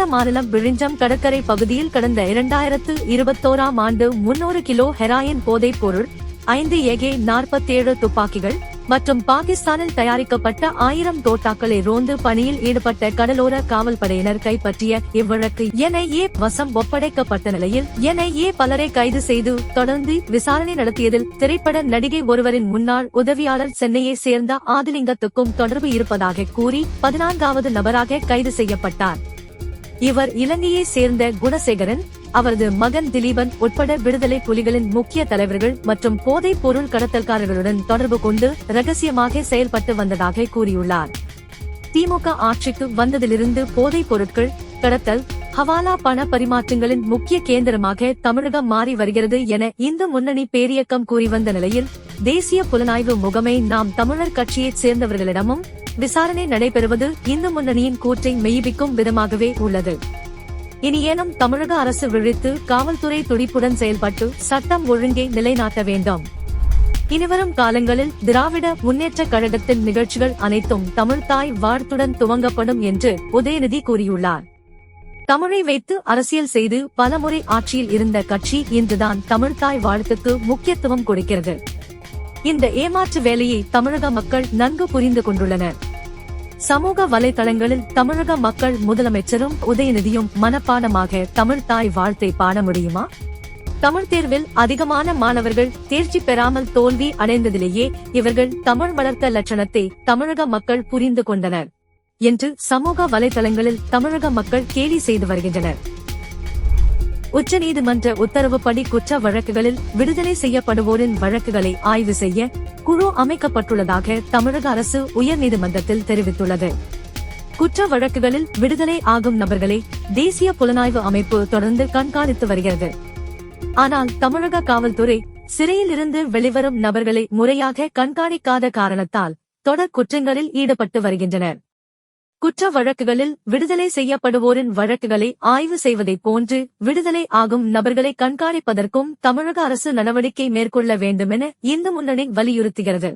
கேரள மாநிலம் விழிஞ்சம் கடற்கரை பகுதியில் கடந்த இரண்டாயிரத்து இருபத்தோராம் ஆண்டு முன்னூறு கிலோ ஹெராயின் போதைப் பொருள் ஐந்து ஏகே நாற்பத்தேழு துப்பாக்கிகள் மற்றும் பாகிஸ்தானில் தயாரிக்கப்பட்ட ஆயிரம் தோட்டாக்களை ரோந்து பணியில் ஈடுபட்ட கடலோர காவல்படையினர் கைப்பற்றிய இவ்வழக்கு என்ஐஏ வசம் ஒப்படைக்கப்பட்ட நிலையில் என்ஐஏ பலரை கைது செய்து தொடர்ந்து விசாரணை நடத்தியதில் திரைப்பட நடிகை ஒருவரின் முன்னாள் உதவியாளர் சென்னையை சேர்ந்த ஆதிலிங்கத்துக்கும் தொடர்பு இருப்பதாக கூறி பதினான்காவது நபராக கைது செய்யப்பட்டார். இவர் இலங்கையை சேர்ந்த குணசேகரன் அவரது மகன் திலீபன் உட்பட விடுதலை புலிகளின் முக்கிய தலைவர்கள் மற்றும் போதைப் பொருள் கடத்தல்காரர்களுடன் தொடர்பு கொண்டு ரகசியமாக செயல்பட்டு வந்ததாக கூறியுள்ளார். திமுக ஆட்சிக்கு வந்ததிலிருந்து போதைப் பொருட்கள் கடத்தல் ஹவாலா பண பரிமாற்றங்களின் முக்கிய கேந்திரமாக தமிழகம் மாறி வருகிறது என இந்து முன்னணி பேரியக்கம் கூறி வந்த நிலையில் தேசிய புலனாய்வு முகமை நாம் தமிழர் கட்சியைச் சேர்ந்தவர்களிடமும் விசாரணை நடைபெறுவது இந்து முன்னணியின் கூற்றை மெய்ப்பிக்கும் விதமாகவே உள்ளது. இனியேனும் தமிழக அரசு விழித்து காவல்துறை துடிப்புடன் செயல்பட்டு சட்டம் ஒழுங்கை நிலைநாட்ட வேண்டும். இனிவரும் காலங்களில் திராவிட முன்னேற்ற கழகத்தின் நிகழ்ச்சிகள் அனைத்தும் தமிழ்தாய் வாழ்த்துடன் துவங்கப்படும் என்று உதயநிதி கூறியுள்ளார். தமிழை வைத்து அரசியல் செய்து பலமுறை ஆட்சியில் இருந்த கட்சி இன்றுதான் தமிழ்தாய் வாழ்த்துக்கு முக்கியத்துவம் கொடுக்கிறது. இந்த ஏமாற்று வேலையை தமிழக மக்கள் நன்கு புரிந்து கொண்டுள்ளனர். சமூக வலைதளங்களில் தமிழக மக்கள் முதலமைச்சரும் உதயநிதியும் மனப்பாடமாக தமிழ் தாய் வாழ்த்தை பாட முடியுமா? தமிழ் தேர்வில் அதிகமான மாணவர்கள் தேர்ச்சி பெறாமல் தோல்வி அடைந்ததிலேயே இவர்கள் தமிழ் வளர்த்த லட்சணத்தை தமிழக மக்கள் புரிந்து கொண்டனர். என்று சமூக வலைதளங்களில் தமிழக மக்கள் கேலி செய்து வருகின்றனர். உச்சநீதிமன்ற உத்தரவுப்படி குற்ற வழக்குகளில் விடுதலை செய்யப்படுவோரின் வழக்குகளை ஆய்வு செய்ய குழு அமைக்கப்பட்டுள்ளதாக தமிழக அரசு உயர்நீதிமன்றத்தில் தெரிவித்துள்ளது. குற்ற வழக்குகளில் விடுதலை ஆகும் நபர்களை தேசிய புலனாய்வு அமைப்பு தொடர்ந்து கண்காணித்து வருகிறது. ஆனால் தமிழக காவல்துறை சிறையில் இருந்து வெளிவரும் நபர்களை முறையாக கண்காணிக்காத காரணத்தால் தொடர் குற்றங்களில் ஈடுபட்டு வருகின்றனர். குற்ற வழக்குகளில் விடுதலை செய்யப்படுவோரின் வழக்குகளை ஆய்வு செய்வதைப் போன்று விடுதலை ஆகும் நபர்களை கண்காணிப்பதற்கும் தமிழக அரசு நடவடிக்கை மேற்கொள்ள வேண்டுமென இந்து முன்னணி வலியுறுத்துகிறது.